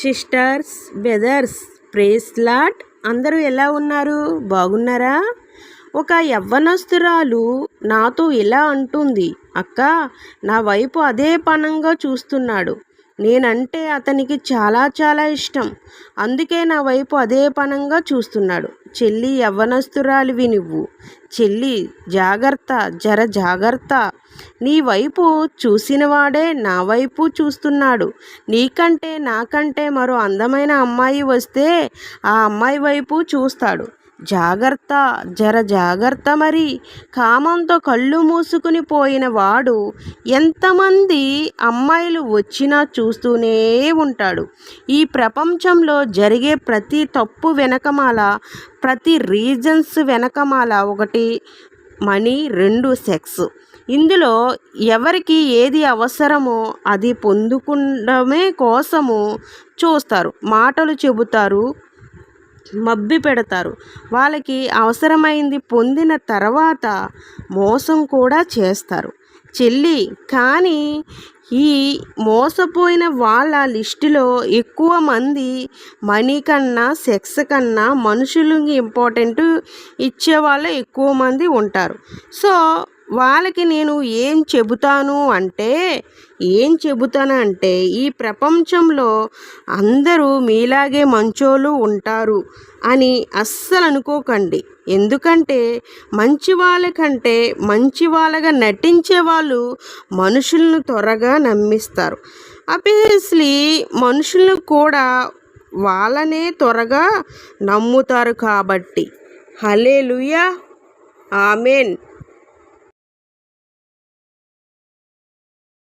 Sisters brothers praise lot అందరూ ఎలా ఉన్నారు? బాగున్నారా? ఒక యవ్వనస్తురాలు నాతో ఇలా అంటుంది అక్క నా వైపు అదే పనంగా చూస్తున్నాడు. నేనంటే అతనికి చాలా చాలా ఇష్టం. అందుకే నా వైపు అదే పనంగా చూస్తున్నాడు. చెల్లి యవ్వనస్తురాలివి నువ్వు. చెల్లి జాగ్రత్త జర జాగ్రత్త. నీ వైపు చూసినవాడే నా వైపు చూస్తున్నాడు. నీకంటే నాకంటే మరో అందమైన అమ్మాయి వస్తే ఆ అమ్మాయి వైపు చూస్తాడు. జాగ్రత్త జర జాగ్రత్త మరి. కామంతో కళ్ళు మూసుకుని పోయిన వాడు ఎంతమంది అమ్మాయిలు వచ్చినా చూస్తూనే ఉంటాడు. ఈ ప్రపంచంలో జరిగే ప్రతి తప్పు వెనకమాల ప్రతి రీజన్స్ వెనకమాల ఒకటి మనీ రెండు సెక్స్. ఇందులో ఎవరికి ఏది అవసరమో అది పొందుకుండమే కోసము చూస్తారు. మాటలు చెబుతారు మబ్బి పెడతారు. వాళ్ళకి అవసరమైంది పొందిన తర్వాత మోసం కూడా చేస్తారు. చెల్లి కానీ ఈ మోసపోయిన వాళ్ళ లిస్టులో ఎక్కువ మంది మనీ కన్నా సెక్స్ కన్నా మనుషులకి ఇంపార్టెంట్ ఇచ్చే వాళ్ళు ఎక్కువ మంది ఉంటారు. సో వాళ్ళకి నేను ఏం చెబుతాను అంటే ఏం చెబుతానంటే ఈ ప్రపంచంలో అందరూ మీలాగే మంచోళ్ళు ఉంటారు అని అస్సలు అనుకోకండి. ఎందుకంటే మంచి వాళ్ళకంటే మంచి వాళ్ళగా నటించే వాళ్ళు మనుషులను త్వరగా నమ్మిస్తారు. అబియస్లీ మనుషులను కూడా వాళ్ళనే త్వరగా నమ్ముతారు కాబట్టి. హలే ఆమెన్